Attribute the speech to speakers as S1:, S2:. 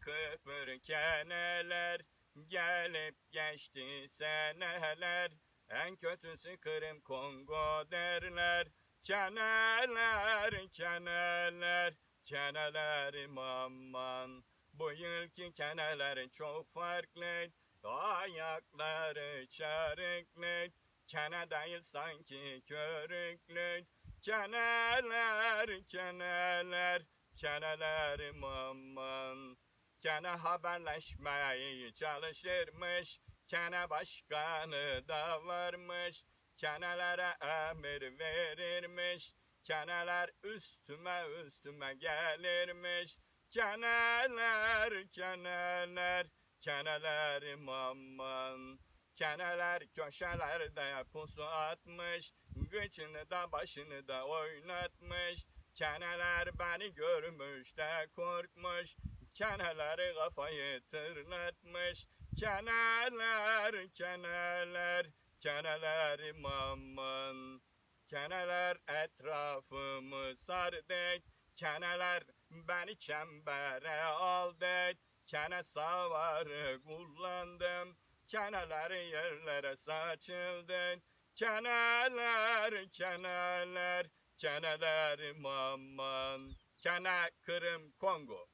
S1: kıpır keneler Gelip geçti seneler. En kötüsü Kırım Kongo derler. Keneler keneler Kenelerim aman. Bu yılki keneler çok farklı Ayakları çarıklı. Kene değil sanki körüklü. Keneler keneler Kenelerim aman. Kene haberleşmeye çalışırmış Kene başkanı da varmış. Kenelere emir verirmiş Keneler üstüme üstüme gelirmiş. Keneler keneler Kenelerim aman. Keneler köşelerde pusu atmış Gıçını da başını da oynatmış Keneler beni görmüş de korkmuş. Keneleri kafayı tırnatmış. Keneler, keneler, kenelerim aman Keneler etrafımı sardı Keneler beni çembere aldı Kene savarı kullandım. Keneler yerlere saçıldı. Keneler, keneler, kenelerim aman Kene Kırım Kongo